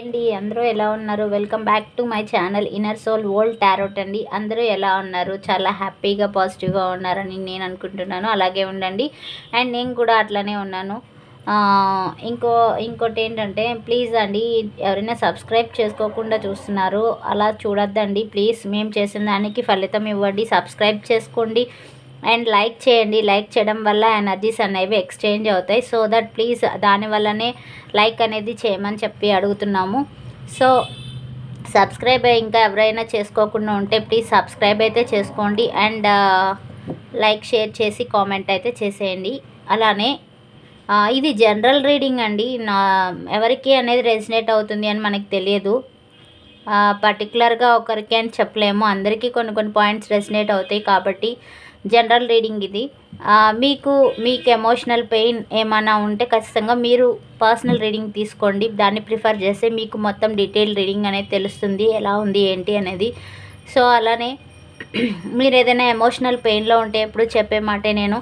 అండి అందరూ ఎలా ఉన్నారు? Welcome back to my channel inner soul world tarot అండి. అందరూ ఎలా ఉన్నారు? చాలా హ్యాపీగా పాజిటివ్గా ఉన్నారని నేను అనుకుంటున్నాను. అలాగే ఉండండి. అండ్ నేను కూడా అట్లనే ఉన్నాను. ఇంకో ఇంకోటి ఏంటంటే ప్లీజ్ అండి ఎవరైనా సబ్స్క్రైబ్ చేసుకోకుండా చూస్తున్నారు అలా చూడొద్దండి. ప్లీజ్ మేము చేసిన దానికి ఫలితం ఇవ్వండి. సబ్స్క్రైబ్ చేసుకోండి. అండ్ లైక్ చేయండి. లైక్ చేయడం వల్ల ఎనర్జీస్ అనేవి ఎక్స్చేంజ్ అవుతాయి. సో దట్ ప్లీజ్ దానివల్లనే లైక్ అనేది చేయమని చెప్పి అడుగుతున్నాము. సో సబ్స్క్రైబ్ ఇంకా ఎవరైనా చేసుకోకుండా ఉంటే ప్లీజ్ సబ్స్క్రైబ్ అయితే చేసుకోండి. అండ్ లైక్ షేర్ చేసి కామెంట్ అయితే చేసేయండి. అలానే ఇది జనరల్ రీడింగ్ అండి. నా ఎవరికి అనేది రెసినేట్ అవుతుంది అని మనకు తెలియదు. పర్టికులర్గా ఒకరికి అని చెప్పలేము. అందరికీ కొన్ని కొన్ని పాయింట్స్ రెసినేట్ అవుతాయి కాబట్టి జనరల్ రీడింగ్ ఇది. మీకు మీకు ఎమోషనల్ పెయిన్ ఏమైనా ఉంటే ఖచ్చితంగా మీరు పర్సనల్ రీడింగ్ తీసుకోండి. దాన్ని ప్రిఫర్ చేస్తే మీకు మొత్తం డీటెయిల్ రీడింగ్ అనేది తెలుస్తుంది ఎలా ఉంది ఏంటి అనేది. సో అలానే మీరు ఏదైనా ఎమోషనల్ పెయిన్లో ఉంటే ఎప్పుడు చెప్పే మాటే నేను.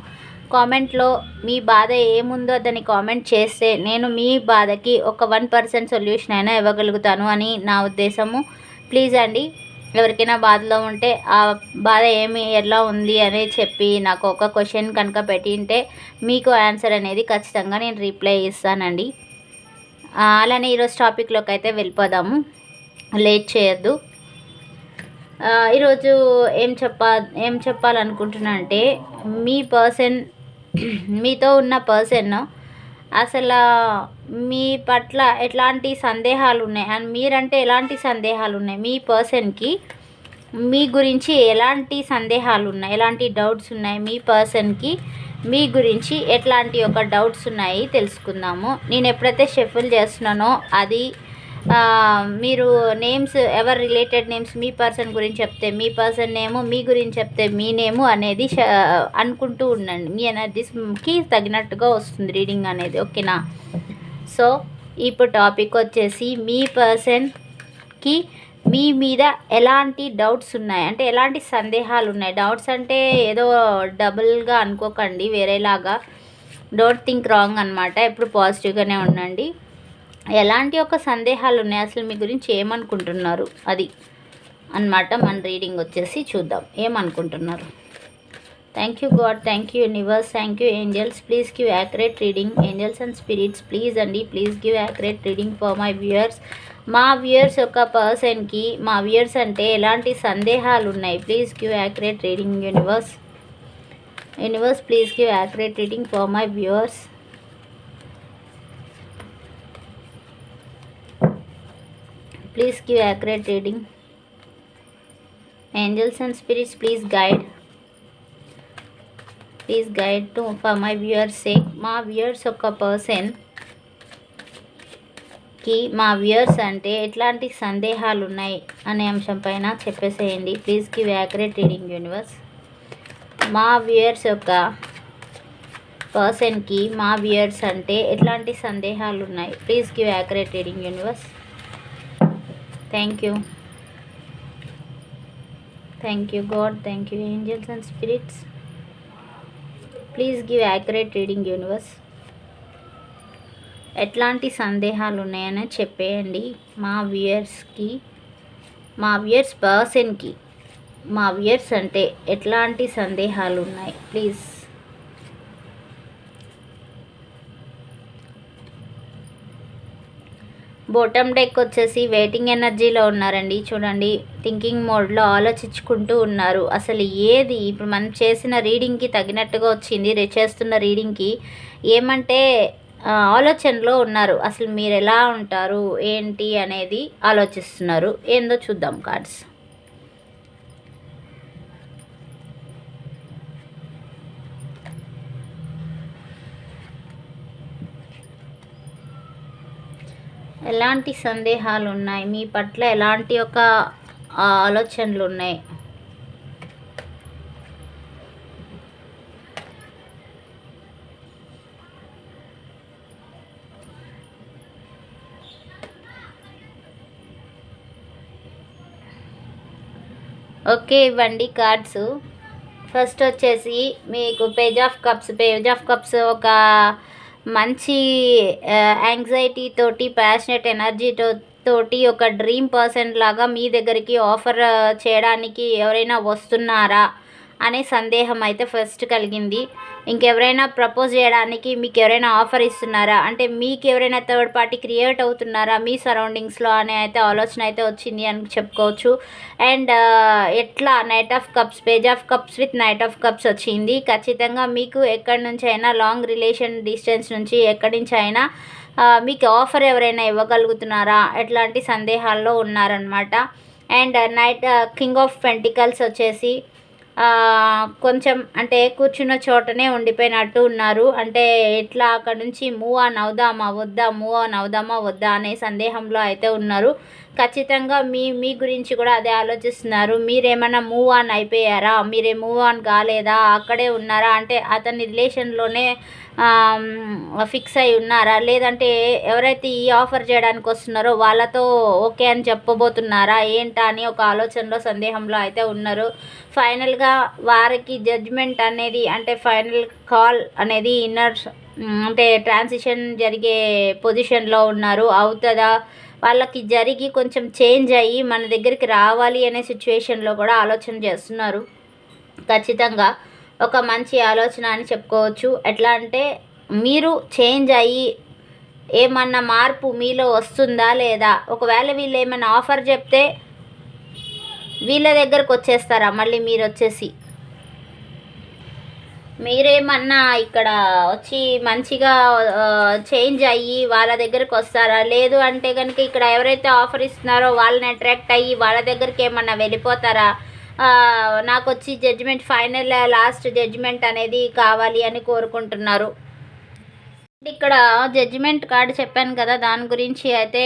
కామెంట్లో మీ బాధ ఏముందో దాన్ని కామెంట్ చేస్తే నేను మీ బాధకి ఒక వన్ పర్సెంట్ సొల్యూషన్ అయినా ఇవ్వగలుగుతాను అని నా ఉద్దేశము. ప్లీజ్ అండి. ఎవరికైనా బాధలో ఉంటే ఆ బాధ ఏమి ఎలా ఉంది అని చెప్పి నాకు ఒక క్వశ్చన్ కనుక పెట్టింటే మీకు ఆన్సర్ అనేది ఖచ్చితంగా నేను రిప్లై ఇస్తానండి. అలానే ఈరోజు టాపిక్లోకి అయితే వెళ్ళిపోదాము. లేట్ చేయొద్దు. ఈరోజు ఏం చెప్పా ఏం చెప్పాలనుకుంటున్నా అంటే మీ పర్సన్ మీతో ఉన్న పర్సన్ అసలు మీ పట్ల ఎట్లాంటి సందేహాలు ఉన్నాయి అండ్ మీరంటే ఎలాంటి సందేహాలు ఉన్నాయి మీ పర్సన్కి మీ గురించి ఎలాంటి సందేహాలు ఉన్నాయి ఎలాంటి డౌట్స్ ఉన్నాయి? మీ పర్సన్కి మీ గురించి ఎట్లాంటి ఒక డౌట్స్ ఉన్నాయి? తెలుసుకుందాము. నేను ఎప్పుడైతే షఫుల్ చేస్తున్నానో అది మీరు నేమ్స్ ఎవరు రిలేటెడ్ నేమ్స్ మీ పర్సన్ గురించి చెప్తే మీ పర్సన్ నేము మీ గురించి చెప్తే మీ నేము అనేది అనుకుంటూ ఉండండి. మీ ఎనర్జీస్కి తగినట్టుగా వస్తుంది రీడింగ్ అనేది ఓకేనా? సో ఇప్పుడు టాపిక్ వచ్చేసి మీ పర్సన్కి మీ మీద ఎలాంటి డౌట్స్ ఉన్నాయి? అంటే ఎలాంటి సందేహాలు ఉన్నాయి? డౌట్స్ అంటే ఏదో డబుల్గా అనుకోకండి వేరేలాగా. డోంట్ థింక్ రాంగ్ అనమాట ఎప్పుడు పాజిటివ్గానే ఉండండి. ఎలాంటి ఒక సందేహాలు ఉన్నాయి? అసలు మీ గురించి ఏమనుకుంటున్నారు? అది అన్నమాట మన రీడింగ్ వచ్చేసి చూద్దాం. ఏమనుకుంటున్నారు? Thank you God thank you universe thank you angels please give accurate reading angels and spirits please అండి please give accurate reading for my viewers మా వ్యూయర్స్ ఒక పర్సన్కి మా వ్యూయర్స్ అంటే ఎలాంటి సందేహాలు ఉన్నాయి please give accurate reading universe universe please give accurate reading for my viewers please give accurate reading angels and spirits please guide please guide to for my viewers sake మా viewers ఒక పర్సన్కి మా viewers అంటే ఎట్లాంటి సందేహాలు ఉన్నాయి అనే అంశం పైన చెప్పేసేయండి. Please give accurate reading universe మా వ్యూయర్స్ యొక్క పర్సన్కి మా వ్యూయర్స్ అంటే ఎట్లాంటి సందేహాలు ఉన్నాయి please give accurate reading universe thank you thank you God thank you angels and spirits please give accurate reading universe ఎట్లాంటి సందేహాలు ఉన్నాయని చెప్పేయండి. మా వ్యూయర్స్కి మా వ్యూయర్స్ పర్సన్కి మా వ్యూయర్స్ అంటే ఎట్లాంటి సందేహాలు ఉన్నాయి ప్లీజ్ బోటమ్ డెక్ వచ్చేసి వెయిటింగ్ ఎనర్జీలో ఉన్నారండి. చూడండి థింకింగ్ మోడ్లో ఆలోచించుకుంటూ ఉన్నారు. అసలు ఏది? ఇప్పుడు మనం చేసిన రీడింగ్కి తగినట్టుగా వచ్చింది చేస్తున్న రీడింగ్కి ఏమంటే ఆలోచనలో ఉన్నారు. అసలు మీరు ఎలా ఉంటారు? ఏంటి? అనేది ఆలోచిస్తున్నారు. ఏందో చూద్దాం కార్డ్స్ ఎలాంటి సందేహాలు ఉన్నాయి మీ పట్ల ఎలాంటి ఒక ఆలోచనలు ఉన్నాయి ఓకే ఇవ్వండి కార్డ్స్. ఫస్ట్ వచ్చేసి మీకు page of cups page of cups ఒక మంచి యాంగ్జైటీ తోటి ప్యాషనెట్ ఎనర్జీతో తోటి ఒక డ్రీమ్ పర్సన్ లాగా మీ దగ్గరికి ఆఫర్ చేయడానికి ఎవరైనా వస్తున్నారా? అనే సందేహం అయితే ఫస్ట్ కలిగింది. ఇంకెవరైనా ప్రపోజ్ చేయడానికి మీకు ఎవరైనా ఆఫర్ ఇస్తున్నారా? అంటే మీకు ఎవరైనా థర్డ్ పార్టీ క్రియేట్ అవుతున్నారా మీ సరౌండింగ్స్లో అనే అయితే ఆలోచన అయితే వచ్చింది అని చెప్పుకోవచ్చు. అండ్ uh, ఎట్లా? Knight of cups page of cups with knight of cups వచ్చింది. ఖచ్చితంగా మీకు ఎక్కడి నుంచి అయినా లాంగ్ రిలేషన్ డిస్టెన్స్ నుంచి ఎక్కడి నుంచి అయినా uh, మీకు ఆఫర్ ఎవరైనా ఇవ్వగలుగుతున్నారా? ఎట్లాంటి సందేహాల్లో ఉన్నారనమాట and knight king of pentacles వచ్చేసి కొంచెం అంటే కూర్చున్న చోటనే ఉండిపోయినట్టు ఉన్నారు. అంటే ఎట్లా అక్కడ నుంచి మూవ్ ఆన్ అవుదామా వద్దా మూవ్ ఆన్ అవుదామా వద్దా అనే సందేహంలో అయితే ఉన్నారు. ఖచ్చితంగా మీ మీ గురించి కూడా అదే ఆలోచిస్తున్నారు. మీరేమైనా మూవ్ ఆన్ అయిపోయారా? మీరే మూవ్ ఆన్ కాలేదా? అక్కడే ఉన్నారా? అంటే అతని రిలేషన్లోనే ఫిక్స్ అయి ఉన్నారా? లేదంటే ఎవరైతే ఈ ఆఫర్ చేయడానికి వస్తున్నారో వాళ్ళతో ఓకే అని చెప్పబోతున్నారా? ఏంటా అని ఒక ఆలోచనలో సందేహంలో అయితే ఉన్నారు. ఫైనల్గా వారికి జడ్జ్మెంట్ అనేది అంటే ఫైనల్ కాల్ అనేది ఇన్నర్ అంటే ట్రాన్సిషన్ జరిగే పొజిషన్లో ఉన్నారు. అవుతుందా? వాళ్ళకి జరిగి కొంచెం చేంజ్ అయ్యి మన దగ్గరికి రావాలి అనే సిచ్యువేషన్లో కూడా ఆలోచన చేస్తున్నారు. ఖచ్చితంగా ఒక మంచి ఆలోచన అని చెప్పుకోవచ్చు. ఎట్లా అంటే మీరు చేంజ్ అయ్యి ఏమన్నా మార్పు మీలో వస్తుందా లేదా? ఒకవేళ వీళ్ళు ఏమైనా ఆఫర్ చెప్తే వీళ్ళ దగ్గరకు వచ్చేస్తారా? మళ్ళీ మీరు వచ్చేసి మీరేమన్నా ఇక్కడ వచ్చి మంచిగా చేంజ్ అయ్యి వాళ్ళ దగ్గరికి వస్తారా? లేదు అంటే కనుక ఇక్కడ ఎవరైతే ఆఫర్ ఇస్తున్నారో వాళ్ళని అట్రాక్ట్ అయ్యి వాళ్ళ దగ్గరికి ఏమన్నా వెళ్ళిపోతారా? నాకు వచ్చి జడ్జిమెంట్ ఫైనల్ లాస్ట్ జడ్జిమెంట్ అనేది కావాలి అని కోరుకుంటున్నారు. ఇక్కడ జడ్జిమెంట్ కార్డు చెప్పాను కదా దాని గురించి అయితే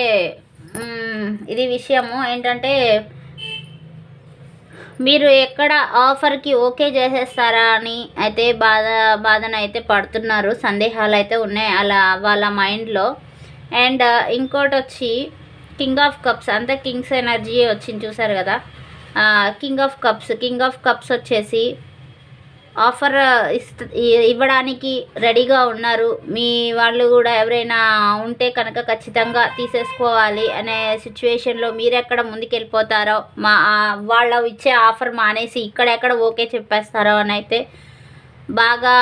ఇది విషయము ఏంటంటే మీరు ఎక్కడ ఆఫర్కి ఓకే చేసేస్తారా అని అయితే బాధ బాధన అయితే పడుతున్నారు. సందేహాలు అయితే ఉన్నాయి అలా వాళ్ళ మైండ్లో. అండ్ ఇంకోటి వచ్చి కింగ్ ఆఫ్ కప్స్ అంతా కింగ్స్ ఎనర్జీ వచ్చింది చూసారు కదా? King of cups king of cups వచ్చేసి ఆఫర్ ఇస్త ఇవ్వడానికి రెడీగా ఉన్నారు. మీ వాళ్ళు కూడా ఎవరైనా ఉంటే కనుక ఖచ్చితంగా తీసేసుకోవాలి అనే సిచ్యువేషన్లో మీరెక్కడ ముందుకెళ్ళిపోతారో మా వాళ్ళ ఇచ్చే ఆఫర్ మానేసి ఇక్కడెక్కడ ఓకే చెప్పేస్తారో అని అయితే బాగా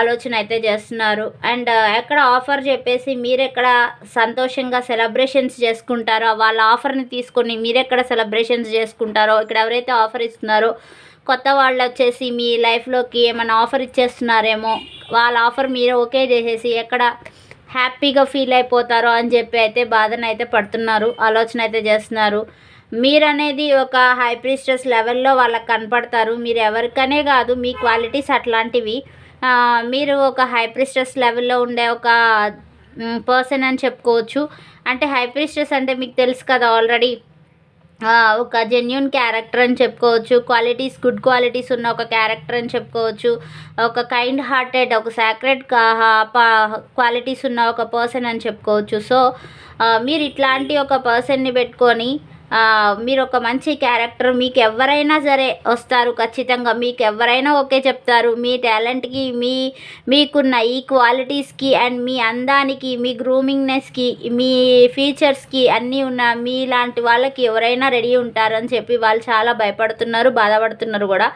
ఆలోచన అయితే చేస్తున్నారు. అండ్ ఎక్కడ ఆఫర్ చెప్పేసి మీరెక్కడ సంతోషంగా సెలబ్రేషన్స్ చేసుకుంటారో వాళ్ళ ఆఫర్ని తీసుకొని మీరెక్కడ సెలబ్రేషన్స్ చేసుకుంటారో ఇక్కడ ఎవరైతే ఆఫర్ ఇస్తున్నారో కొత్త వాళ్ళు వచ్చేసి మీ లైఫ్లోకి ఏమైనా ఆఫర్ ఇచ్చేస్తున్నారేమో వాళ్ళ ఆఫర్ మీరు ఓకే చేసేసి ఎక్కడ హ్యాపీగా ఫీల్ అయిపోతారో అని చెప్పి అయితే బాధన అయితే పడుతున్నారు ఆలోచన అయితే చేస్తున్నారు. మీరు అనేది ఒక హై లెవెల్లో వాళ్ళకి కనపడతారు మీరు ఎవరికనే కాదు మీ క్వాలిటీస్ అట్లాంటివి. మీరు ఒక హై లెవెల్లో ఉండే ఒక పర్సన్ అని చెప్పుకోవచ్చు. అంటే హై అంటే మీకు తెలుసు కదా ఆల్రెడీ ఒక జెన్యున్ క్యారెక్టర్ అని చెప్పుకోవచ్చు. క్వాలిటీస్ గుడ్ క్వాలిటీస్ ఉన్న ఒక క్యారెక్టర్ అని చెప్పుకోవచ్చు. ఒక కైండ్ హార్టెడ్ ఒక సాక్రెడ్ క్వాలిటీస్ ఉన్న ఒక పర్సన్ అని చెప్పుకోవచ్చు. సో మీరు ఇట్లాంటి ఒక పర్సన్ని పెట్టుకొని మీరు ఒక మంచి క్యారెక్టర్ మీకు ఎవరైనా సరే వస్తారు ఖచ్చితంగా మీకు ఎవరైనా ఓకే చెప్తారు. మీ టాలెంట్కి మీ మీకున్న ఈ క్వాలిటీస్కి అండ్ మీ అందానికి మీ గ్రూమింగ్నెస్కి మీ ఫీచర్స్కి అన్నీ ఉన్న మీలాంటి వాళ్ళకి ఎవరైనా రెడీ ఉంటారని చెప్పి వాళ్ళు చాలా భయపడుతున్నారు బాధపడుతున్నారు కూడా.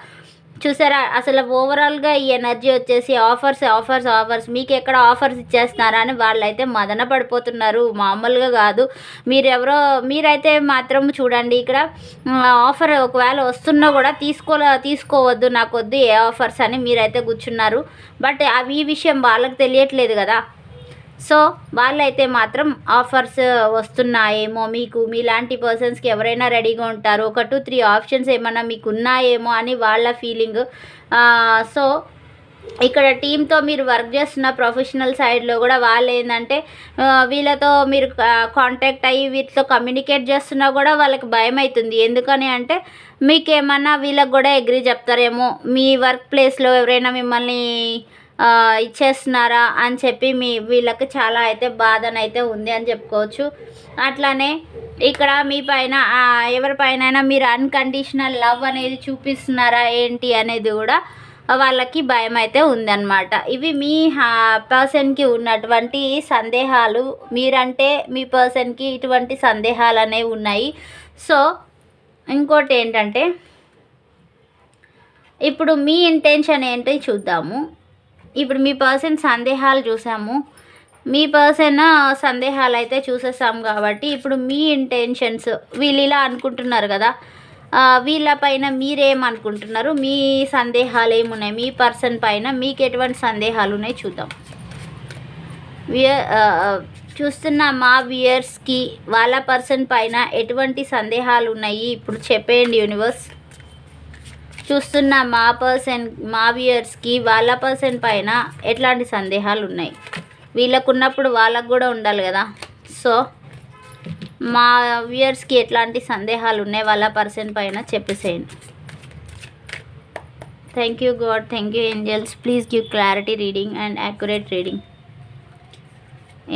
చూసారా? అసలు ఓవరాల్గా ఈ ఎనర్జీ వచ్చేసి ఆఫర్స్ ఆఫర్స్ ఆఫర్స్ మీకు ఎక్కడ ఆఫర్స్ ఇచ్చేస్తున్నారా అని వాళ్ళైతే మదన పడిపోతున్నారు. మామూలుగా కాదు. మీరెవరో మీరైతే మాత్రం చూడండి ఇక్కడ ఆఫర్ ఒకవేళ వస్తున్నా కూడా తీసుకో తీసుకోవద్దు నాకు వద్దు ఏ ఆఫర్స్ అని మీరైతే కూర్చున్నారు. బట్ అవి ఈ విషయం వాళ్ళకి తెలియట్లేదు కదా. సో వాళ్ళైతే మాత్రం ఆఫర్స్ వస్తున్నాయేమో మీకు మీలాంటి పర్సన్స్కి ఎవరైనా రెడీగా ఉంటారు ఒక టూ త్రీ ఆప్షన్స్ ఏమైనా మీకు ఉన్నాయేమో అని వాళ్ళ ఫీలింగ్. సో ఇక్కడ టీంతో మీరు వర్క్ చేస్తున్న ప్రొఫెషనల్ సైడ్లో కూడా వాళ్ళు ఏంటంటే వీళ్ళతో మీరు కాంటాక్ట్ అయ్యి వీటితో కమ్యూనికేట్ చేస్తున్నా కూడా వాళ్ళకి భయం అవుతుంది ఎందుకని అంటే మీకేమన్నా వీళ్ళకి కూడా ఎగ్రీ చెప్తారేమో మీ వర్క్ ప్లేస్లో ఎవరైనా మిమ్మల్ని ఇచ్చేస్తున్నారా అని చెప్పి మీ వీళ్ళకి చాలా అయితే బాధనైతే ఉంది అని చెప్పుకోవచ్చు. అట్లానే ఇక్కడ మీ పైన ఎవరి పైన మీరు అన్కండిషనల్ లవ్ అనేది చూపిస్తున్నారా ఏంటి అనేది కూడా వాళ్ళకి భయం అయితే ఉందన్నమాట. ఇవి మీ పర్సన్కి ఉన్నటువంటి సందేహాలు మీరంటే మీ పర్సన్కి ఇటువంటి సందేహాలు అనేవి ఉన్నాయి. సో ఇంకోటి ఏంటంటే ఇప్పుడు మీ ఇంటెన్షన్ ఏంటి చూద్దాము. ఇప్పుడు మీ పర్సన్ సందేహాలు చూసాము. మీ పర్సన్ సందేహాలు అయితే చూసేసాం కాబట్టి ఇప్పుడు మీ ఇంటెన్షన్స్ వీళ్ళు ఇలా అనుకుంటున్నారు కదా. వీళ్ళ పైన మీరేమనుకుంటున్నారు? మీ సందేహాలు ఏమున్నాయి? మీ పర్సన్ పైన మీకు ఎటువంటి సందేహాలు ఉన్నాయి చూద్దాం. వియర్ చూస్తున్న మా వియర్స్కి వాళ్ళ పర్సన్ పైన ఎటువంటి సందేహాలు ఉన్నాయి? ఇప్పుడు చెప్పేయండి యూనివర్స్ చూస్తున్న మా పర్సన్ మా వ్యూయర్స్కి వాళ్ళ పర్సన్ పైన ఎట్లాంటి సందేహాలు ఉన్నాయి? వీళ్ళకు ఉన్నప్పుడు వాళ్ళకు కూడా ఉండాలి కదా? సో మా వ్యూయర్స్కి ఎట్లాంటి సందేహాలు ఉన్నాయి? వాళ్ళ పర్సన్ పైన చెప్పేసేయండి. Thank you God thank you angels please give clarity reading and accurate reading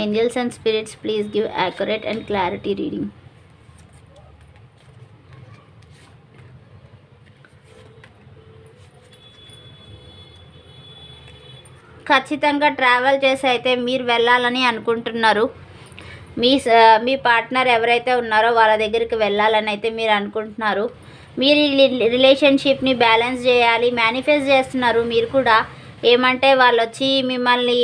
angels and spirits please give accurate and clarity reading ఖచ్చితంగా ట్రావెల్ చేసి అయితే మీరు వెళ్ళాలని అనుకుంటున్నారు. మీ స- మీ పార్ట్నర్ ఎవరైతే ఉన్నారో వాళ్ళ దగ్గరికి వెళ్ళాలని అయితే మీరు అనుకుంటున్నారు. మీరు ఈ రిలేషన్షిప్ని బ్యాలెన్స్ చేయాలి మేనిఫెస్ట్ చేస్తున్నారు మీరు కూడా. ఏమంటే వాళ్ళు వచ్చి మిమ్మల్ని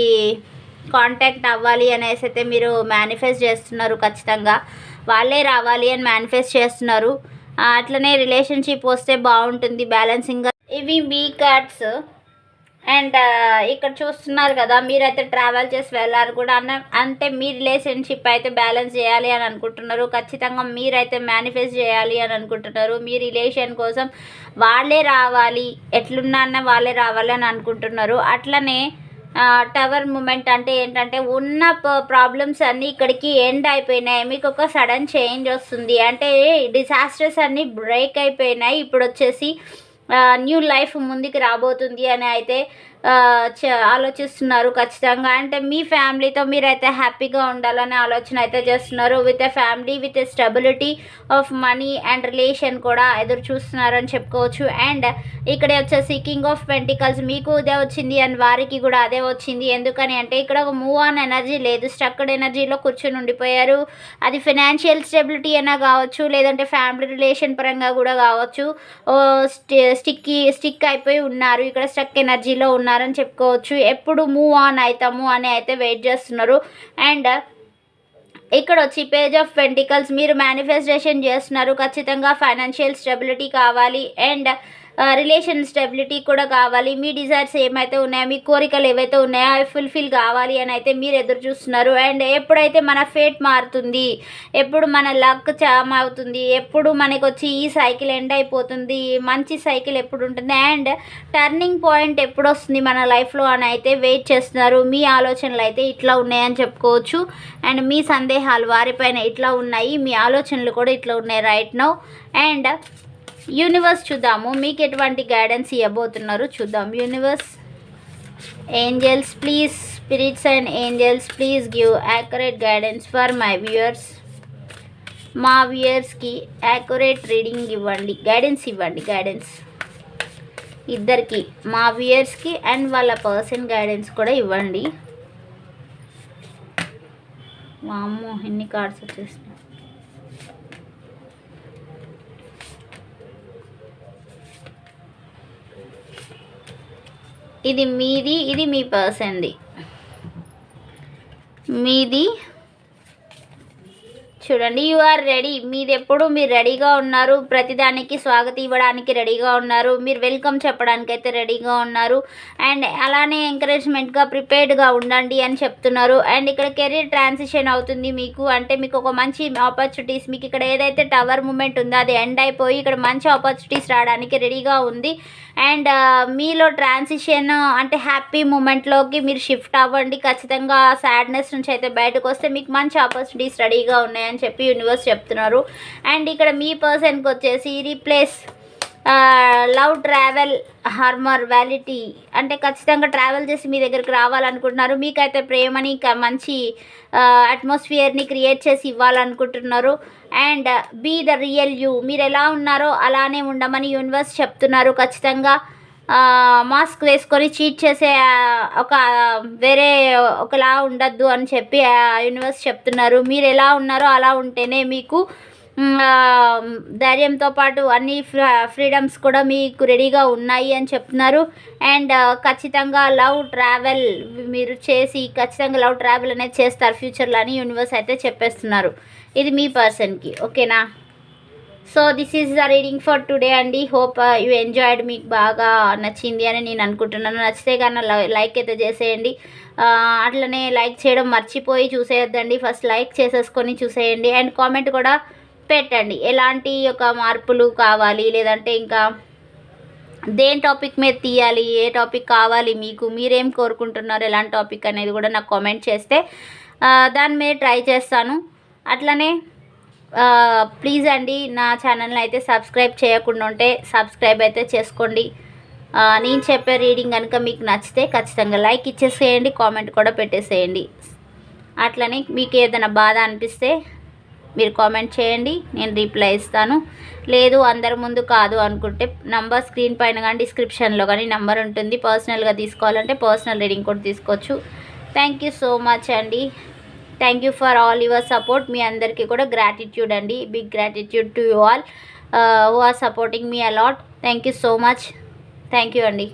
కాంటాక్ట్ అవ్వాలి అనేసి అయితే మీరు మేనిఫెస్ట్ చేస్తున్నారు ఖచ్చితంగా. వాళ్ళే రావాలి అని మేనిఫెస్ట్ చేస్తున్నారు. అట్లనే రిలేషన్షిప్ వస్తే బాగుంటుంది బ్యాలెన్సింగ్గా ఇవి మీ కార్డ్స్ అండ్ ఇక్కడ చూస్తున్నారు కదా మీరైతే ట్రావెల్ చేసి వెళ్ళారు కూడా అన్న అంటే మీ రిలేషన్షిప్ అయితే బ్యాలెన్స్ చేయాలి అని అనుకుంటున్నారు. ఖచ్చితంగా మీరైతే మేనిఫెస్ట్ చేయాలి అని అనుకుంటున్నారు. మీ రిలేషన్ కోసం వాళ్ళే రావాలి ఎట్లున్నా అన్న వాళ్ళే రావాలి అని అనుకుంటున్నారు. అట్లనే టవర్ మూమెంట్ అంటే ఏంటంటే ఉన్న ప్రాబ్లమ్స్ అన్నీ ఇక్కడికి ఎండ్ అయిపోయినాయి. మీకు ఒక సడన్ చేంజ్ వస్తుంది. అంటే డిసాస్టర్స్ అన్నీ బ్రేక్ అయిపోయినాయి. ఇప్పుడు వచ్చేసి న్యూ లైఫ్ ముందుకు రాబోతుంది అని అయితే ఆలోచిస్తున్నారు ఖచ్చితంగా. అంటే మీ ఫ్యామిలీతో మీరైతే హ్యాపీగా ఉండాలనే ఆలోచన అయితే చేస్తున్నారు. With a family with a stability of money and relation కూడా ఎదురు చూస్తున్నారని చెప్పుకోవచ్చు. అండ్ ఇక్కడ వచ్చేసి కింగ్ ఆఫ్ పెంటికల్స్ మీకు ఇదే వచ్చింది అండ్ వారికి కూడా అదే వచ్చింది. ఎందుకని అంటే ఇక్కడ ఒక మూవ్ ఆన్ ఎనర్జీ లేదు. స్ట్రక్డ్ ఎనర్జీలో కూర్చొని ఉండిపోయారు. అది ఫినాన్షియల్ స్టెబిలిటీ అయినా కావచ్చు లేదంటే ఫ్యామిలీ రిలేషన్ పరంగా కూడా కావచ్చు. స్టిక్కి స్టిక్ అయిపోయి ఉన్నారు. ఇక్కడ స్టక్ ఎనర్జీలో ఉన్నారని చెప్పుకోవచ్చు. ఎప్పుడు మూవ్ ఆన్ అవుతాము అని అయితే వెయిట్ చేస్తున్నారు. అండ్ ఇక్కడ వచ్చి పేజ్ ఆఫ్ పెంటికల్స్ మీరు మేనిఫెస్టేషన్ చేస్తున్నారు. ఖచ్చితంగా ఫైనాన్షియల్ స్టెబిలిటీ కావాలి. అండ్ రిలేషన్ స్టెబిలిటీ కూడా కావాలి. మీ డిజైర్స్ ఏమైతే ఉన్నాయో మీ కోరికలు ఏవైతే ఉన్నాయో అవి ఫుల్ఫిల్ కావాలి అని అయితే మీరు ఎదురు చూస్తున్నారు. అండ్ ఎప్పుడైతే మన ఫేట్ మారుతుంది ఎప్పుడు మన లక్ చామ్ అవుతుంది ఎప్పుడు మనకు వచ్చి ఈ సైకిల్ ఎండ్ అయిపోతుంది మంచి సైకిల్ ఎప్పుడు ఉంటుంది అండ్ టర్నింగ్ పాయింట్ ఎప్పుడు వస్తుంది మన లైఫ్లో అని అయితే వెయిట్ చేస్తున్నారు. మీ ఆలోచనలు అయితే ఇట్లా ఉన్నాయని చెప్పుకోవచ్చు. అండ్ మీ సందేహాలు వారిపైన ఇట్లా ఉన్నాయి మీ ఆలోచనలు కూడా ఇట్లా ఉన్నాయి రైట్ నౌ అండ్ యూనివర్స్ చూద్దాము. మీకు ఎటువంటి గైడెన్స్ ఇవ్వబోతున్నారు చూద్దాం. Universe angels please spirits and angels please give accurate guidance for my viewers మా వ్యూయర్స్కి యాక్యురేట్ రీడింగ్ ఇవ్వండి. గైడెన్స్ ఇవ్వండి గైడెన్స్ ఇద్దరికి మా వ్యూయర్స్కి అండ్ వాళ్ళ పర్సన్ గైడెన్స్ కూడా ఇవ్వండి. వామ్మో ఎన్ని కార్డ్స్ వచ్చేసినాయి. ఇది మీది ఇది మీ పర్సన్ది మీది చూడండి యు ఆర్ రెడీ మీది ఎప్పుడు మీరు రెడీగా ఉన్నారు ప్రతిదానికి స్వాగతం ఇవ్వడానికి రెడీగా ఉన్నారు మీరు వెల్కమ్ చెప్పడానికి అయితే రెడీగా ఉన్నారు అండ్ అలానే ఎంకరేజ్మెంట్గా ప్రిపేర్డ్గా ఉండండి అని చెప్తున్నారు. అండ్ ఇక్కడ కెరీర్ ట్రాన్సిషన్ అవుతుంది మీకు అంటే మీకు ఒక మంచి ఆపర్చునిటీస్ మీకు ఇక్కడ ఏదైతే టవర్ మూమెంట్ ఉందో అది ఎండ్ అయిపోయి ఇక్కడ మంచి ఆపర్చునిటీస్ రావడానికి రెడీగా ఉంది. అండ్ మీలో ట్రాన్సిషన్ అంటే హ్యాపీ మూమెంట్లోకి మీరు షిఫ్ట్ అవ్వండి. ఖచ్చితంగా సాడ్నెస్ నుంచి అయితే బయటకు వస్తే మీకు మంచి ఆపర్చునిటీస్ రెడీగా ఉన్నాయని చెప్పి యూనివర్స్ చెప్తున్నారు. అండ్ ఇక్కడ మీ పర్సన్కి వచ్చేసి రీప్లేస్ లవ్ ట్రావెల్ హార్మర్ వ్యాలిటీ అంటే ఖచ్చితంగా ట్రావెల్ చేసి మీ దగ్గరికి రావాలనుకుంటున్నారు. మీకైతే ప్రేమని మంచి అట్మాస్ఫియర్ని క్రియేట్ చేసి ఇవ్వాలనుకుంటున్నారు. And be the real you మీరు ఎలా ఉన్నారో అలానే ఉండమని యూనివర్స్ చెప్తున్నారు ఖచ్చితంగా. మాస్క్ వేసుకొని చీట్ చేసే ఒక వేరే ఒకలా ఉండద్దు అని చెప్పి ఆ యూనివర్స్ చెప్తున్నారు. మీరు ఎలా ఉన్నారో అలా ఉంటేనే మీకు ధైర్యంతో పాటు అన్ని ఫ్రీడమ్స్ కూడా మీకు రెడీగా ఉన్నాయి అని చెప్తున్నారు. అండ్ ఖచ్చితంగా లవ్ ట్రావెల్ మీరు చేసి ఖచ్చితంగా లవ్ ట్రావెల్ అనేది చేస్తారు ఫ్యూచర్లో అని యూనివర్స్ అయితే చెప్పేస్తున్నారు. ఇది మీ పర్సన్కి ఓకేనా? So this is the reading for today అండి హోప్ యూ ఎంజాయిడ్ మీకు బాగా నచ్చింది అని నేను అనుకుంటున్నాను నచ్చితే కానీ లైక్ అయితే చేసేయండి అట్లనే లైక్ చేయడం మర్చిపోయి చూసేయొద్దండి ఫస్ట్ లైక్ చేసేసుకొని చూసేయండి అండ్ కామెంట్ కూడా పెట్టండి ఎలాంటి ఒక మార్పులు కావాలి లేదంటే ఇంకా దేని టాపిక్ మీద తీయాలి ఏ టాపిక్ కావాలి మీకు మీరేం కోరుకుంటున్నారు ఎలాంటి టాపిక్ అనేది కూడా నాకు కామెంట్ చేస్తే దాని మీద ట్రై చేస్తాను అట్లనే ప్లీజ్ అండి నా ఛానల్ని అయితే సబ్స్క్రైబ్ చేయకుండా ఉంటే సబ్స్క్రైబ్ అయితే చేసుకోండి. నేను చెప్పే రీడింగ్ కనుక మీకు నచ్చితే ఖచ్చితంగా లైక్ ఇచ్చేసేయండి కామెంట్ కూడా పెట్టేసేయండి. అట్లనే మీకు ఏదైనా బాధ అనిపిస్తే మీరు కామెంట్ చేయండి నేను రిప్లై ఇస్తాను. లేదు అందరి ముందు కాదు అనుకుంటే నంబర్ స్క్రీన్ పైన కానీ డిస్క్రిప్షన్లో కానీ నెంబర్ ఉంటుంది. పర్సనల్గా తీసుకోవాలంటే పర్సనల్ రీడింగ్ కూడా తీసుకోవచ్చు. థ్యాంక్ యూ సో మచ్ అండి. Thank you for all your support. మీ అందరికీ కూడా గ్రాటిట్యూడ్ అండి. Big gratitude to you all who are supporting me a lot thank you so much thank you అండి.